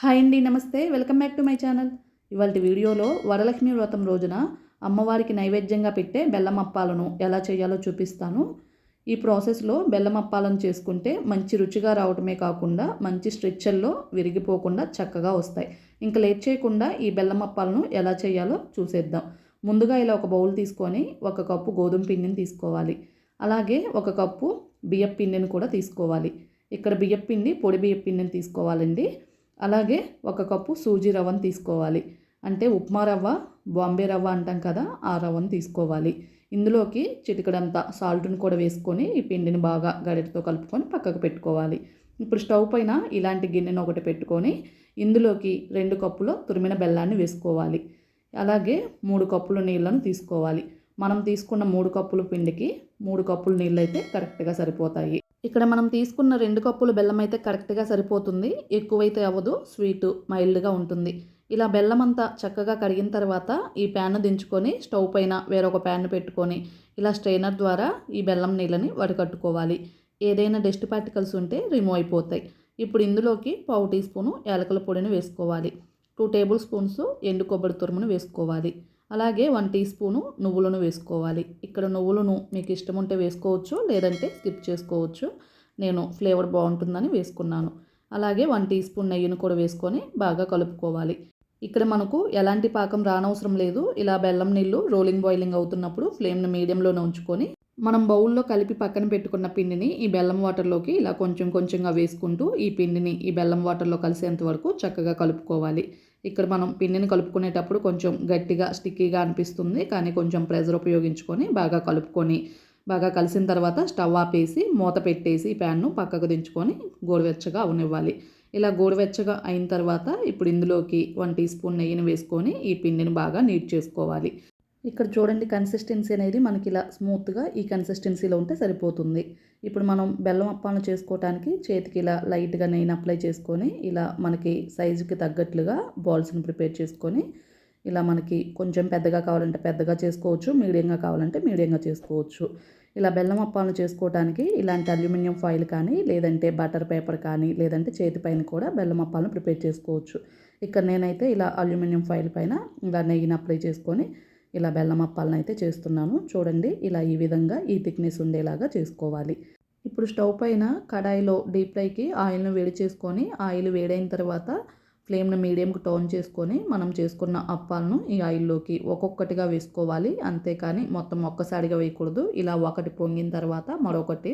Hi అండి నమస్తే. Welcome back to my channel. ఇవాళ వీడియోలో వరలక్ష్మి వ్రతం రోజున అమ్మవారికి నైవేద్యంగా పెట్టే బెల్లం అప్పాలను ఎలా చేయాలో చూపిస్తాను. ఈ ప్రాసెస్లో బెల్లం అప్పాలను చేసుకుంటే మంచి రుచిగా రావటమే కాకుండా మంచి స్ట్రెచ్చర్లో విరిగిపోకుండా చక్కగా వస్తాయి. ఇంకా లేట్ చేయకుండా ఈ బెల్లం అప్పాలను ఎలా చేయాలో చూసేద్దాం. ముందుగా ఇలా ఒక బౌల్ తీసుకొని ఒక కప్పు గోధుమ పిండిని తీసుకోవాలి. అలాగే ఒక కప్పు బియ్యం పిండిని కూడా తీసుకోవాలి. ఇక్కడ బియ్యం పిండి పొడి బియ్యం పిండిని తీసుకోవాలండి. అలాగే ఒక కప్పు సూజీ రవ్వను తీసుకోవాలి. అంటే ఉప్మా రవ్వ బాంబే రవ్వ అంటాం కదా ఆ రవ్వను తీసుకోవాలి. ఇందులోకి చిటికడంతా సాల్ట్ను కూడా వేసుకొని ఈ పిండిని బాగా గడిటతో కలుపుకొని పక్కకు పెట్టుకోవాలి. ఇప్పుడు స్టవ్ పైన ఇలాంటి గిన్నెను ఒకటి పెట్టుకొని ఇందులోకి రెండు కప్పులు తురిమిన బెల్లాన్ని వేసుకోవాలి. అలాగే మూడు కప్పులు నీళ్ళను తీసుకోవాలి. మనం తీసుకున్న మూడు కప్పుల పిండికి మూడు కప్పులు నీళ్ళు అయితే కరెక్ట్గా సరిపోతాయి. ఇక్కడ మనం తీసుకున్న రెండు కప్పులు బెల్లం అయితే కరెక్ట్గా సరిపోతుంది. ఎక్కువైతే అవ్వదు. స్వీట్ మైల్డ్గా ఉంటుంది. ఇలా బెల్లం అంతా చక్కగా కడిగిన తర్వాత ఈ ప్యాన్ దించుకొని స్టవ్ పైన వేరొక ప్యాన్ పెట్టుకొని ఇలా స్ట్రైనర్ ద్వారా ఈ బెల్లం నీళ్ళని వడకట్టుకోవాలి. ఏదైనా డస్ట్ పార్టికల్స్ ఉంటే రిమూవ్ అయిపోతాయి. ఇప్పుడు ఇందులోకి పావు టీ స్పూను యాలకుల పొడిని వేసుకోవాలి. టూ టేబుల్ స్పూన్స్ ఎండు కొబ్బరి తురుమును వేసుకోవాలి. అలాగే వన్ టీ స్పూను నువ్వులను వేసుకోవాలి. ఇక్కడ నువ్వులను మీకు ఇష్టం ఉంటే వేసుకోవచ్చు లేదంటే స్కిప్ చేసుకోవచ్చు. నేను ఫ్లేవర్ బాగుంటుందని వేసుకున్నాను. అలాగే వన్ టీ స్పూన్ నెయ్యిని కూడా వేసుకొని బాగా కలుపుకోవాలి. ఇక్కడ మనకు ఎలాంటి పాకం రానవసరం లేదు. ఇలా బెల్లం నీళ్ళు రోలింగ్ బాయిలింగ్ అవుతున్నప్పుడు ఫ్లేమ్ని మీడియంలోనే ఉంచుకొని మనం బౌల్లో కలిపి పక్కన పెట్టుకున్న పిండిని ఈ బెల్లం వాటర్లోకి ఇలా కొంచెం కొంచెంగా వేసుకుంటూ ఈ పిండిని ఈ బెల్లం వాటర్లో కలిసేంత వరకు చక్కగా కలుపుకోవాలి. ఇక్కడ మనం పిండిని కలుపుకునేటప్పుడు కొంచెం గట్టిగా స్టిక్కీగా అనిపిస్తుంది. కానీ కొంచెం ప్రెజర్ ఉపయోగించుకొని బాగా కలుపుకొని బాగా కలిసిన తర్వాత స్టవ్ ఆపేసి మూత పెట్టేసి ప్యాన్ను పక్కకు దించుకొని గోరువెచ్చగా అవనివ్వాలి. ఇలా గోరువెచ్చగా అయిన తర్వాత ఇప్పుడు ఇందులోకి వన్ టీ స్పూన్ నెయ్యిని వేసుకొని ఈ పిండిని బాగా నీట్ చేసుకోవాలి. ఇక్కడ చూడండి కన్సిస్టెన్సీ అనేది మనకి ఇలా స్మూత్గా ఈ కన్సిస్టెన్సీలో ఉంటే సరిపోతుంది. ఇప్పుడు మనం బెల్లం అప్పాలను చేసుకోవడానికి చేతికి ఇలా లైట్గా నెయ్యిని అప్లై చేసుకొని ఇలా మనకి సైజుకి తగ్గట్లుగా బాల్స్ని ప్రిపేర్ చేసుకొని ఇలా మనకి కొంచెం పెద్దగా కావాలంటే పెద్దగా చేసుకోవచ్చు మీడియంగా కావాలంటే మీడియంగా చేసుకోవచ్చు. ఇలా బెల్లం అప్పాలను చేసుకోవడానికి ఇలాంటి అల్యూమినియం ఫాయిల్ కానీ లేదంటే బటర్ పేపర్ కానీ లేదంటే చేతి పైన కూడా బెల్లం అప్పాలను ప్రిపేర్ చేసుకోవచ్చు. ఇక్కడ నేనైతే ఇలా అల్యూమినియం ఫాయిల్ పైన ఇలా నెయ్యిని అప్లై చేసుకొని ఇలా బెల్లం అప్పాలను అయితే చేస్తున్నాను చూడండి ఇలా ఈ విధంగా ఈ థిక్నెస్ ఉండేలాగా చేసుకోవాలి. ఇప్పుడు స్టవ్ పైన కడాయిలో డీప్ ఫ్రైకి ఆయిల్ను వేడి చేసుకొని ఆయిల్ వేడైన తర్వాత ఫ్లేమ్ను మీడియంకి టర్న్ చేసుకొని మనం చేసుకున్న అప్పాలను ఈ ఆయిల్లోకి ఒక్కొక్కటిగా వేసుకోవాలి. అంతేకాని మొత్తం ఒక్కసారిగా వేయకూడదు. ఇలా ఒకటి పొంగిన తర్వాత మరొకటి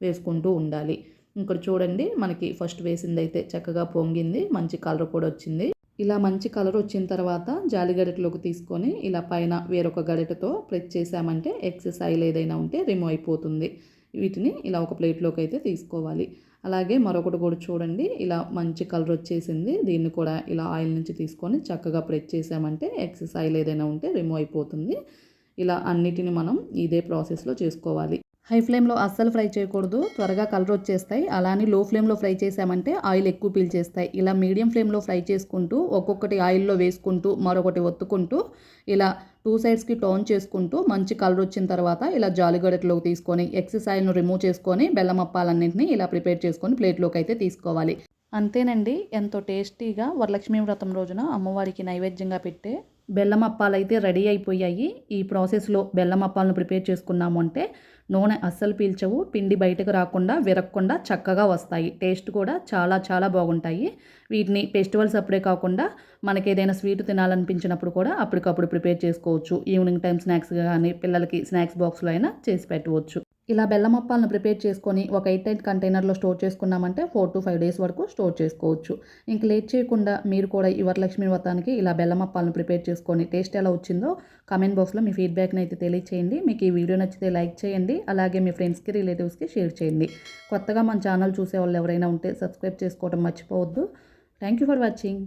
వేసుకుంటూ ఉండాలి. ఇక్కడ చూడండి మనకి ఫస్ట్ వేసింది అయితే చక్కగా పొంగింది. మంచి కలర్ కూడా వచ్చింది. ఇలా మంచి కలర్ వచ్చిన తర్వాత జాలి గరిటలోకి తీసుకొని ఇలా పైన వేరొక గరిటతో ప్రెస్ చేసామంటే ఎక్సెస్ ఆయిల్ ఏదైనా ఉంటే రిమూవ్ అయిపోతుంది. వీటిని ఇలా ఒక ప్లేట్లోకి అయితే తీసుకోవాలి. అలాగే మరొకటి కూడా చూడండి. ఇలా మంచి కలర్ వచ్చేసింది. దీన్ని కూడా ఇలా ఆయిల్ నుంచి తీసుకొని చక్కగా ప్రెస్ చేసామంటే ఎక్సెస్ ఆయిల్ ఏదైనా ఉంటే రిమూవ్ అయిపోతుంది. ఇలా అన్నిటిని మనం ఇదే ప్రాసెస్లో చేసుకోవాలి. హై ఫ్లేమ్లో అస్సలు ఫ్రై చేయకూడదు. త్వరగా కలర్ వచ్చేస్తాయి. అలానే లో ఫ్లేమ్లో ఫ్రై చేసామంటే ఆయిల్ ఎక్కువ పీల్చేస్తాయి. ఇలా మీడియం ఫ్లేమ్లో ఫ్రై చేసుకుంటూ ఒక్కొక్కటి ఆయిల్లో వేసుకుంటూ మరొకటి ఒత్తుకుంటూ ఇలా టూ సైడ్స్కి టర్న్ చేసుకుంటూ మంచి కలర్ వచ్చిన తర్వాత ఇలా జాలిగడట్లోకి తీసుకొని ఎక్సెస్ ఆయిల్ను రిమూవ్ చేసుకొని బెల్లం అప్పాలన్నింటినీ ఇలా ప్రిపేర్ చేసుకొని ప్లేట్లోకి అయితే తీసుకోవాలి. అంతేనండి. ఎంతో టేస్టీగా వరలక్ష్మీ వ్రతం రోజున అమ్మవారికి నైవేద్యంగా పెట్టే బెల్లం అప్పాలు అయితే రెడీ అయిపోయాయి. ఈ ప్రాసెస్లో బెల్లం అప్పాలను ప్రిపేర్ చేసుకున్నాము అంటే నూనె అస్సలు పీల్చవు పిండి బయటకు రాకుండా విరగకుండా చక్కగా వస్తాయి. టేస్ట్ కూడా చాలా చాలా బాగుంటాయి. వీటిని ఫెస్టివల్స్ అప్పుడే కాకుండా మనకి ఏదైనా స్వీట్ తినాలనిపించినప్పుడు కూడా అప్పటికప్పుడు ప్రిపేర్ చేసుకోవచ్చు. ఈవినింగ్ టైం స్నాక్స్ కానీ పిల్లలకి స్నాక్స్ బాక్స్లో అయినా చేసి పెట్టవచ్చు. ఇలా బెల్లం అప్పాలను ప్రిపేర్ చేసుకొని ఒక ఎయిట్ ఎయిట్ కంటైనర్లో స్టోర్ చేసుకున్నామంటే ఫోర్ టు ఫైవ్ డేస్ వరకు స్టోర్ చేసుకోవచ్చు. ఇంక లేట్ చేయకుండా మీరు కూడా ఈ వరలక్ష్మి వ్రతానికి ఇలా బెల్లం అప్పాలను ప్రిపేర్ చేసుకొని టేస్ట్ ఎలా వచ్చిందో కామెంట్ బాక్స్లో మీ ఫీడ్బ్యాక్ని అయితే తెలియచేయండి. మీకు ఈ వీడియో నచ్చితే లైక్ చేయండి. అలాగే మీ ఫ్రెండ్స్కి రిలేటివ్స్కి షేర్ చేయండి. కొత్తగా మన ఛానల్ చూసే వాళ్ళు ఎవరైనా ఉంటే సబ్స్క్రైబ్ చేసుకోవడం మర్చిపోవద్దు. Thank you for watching.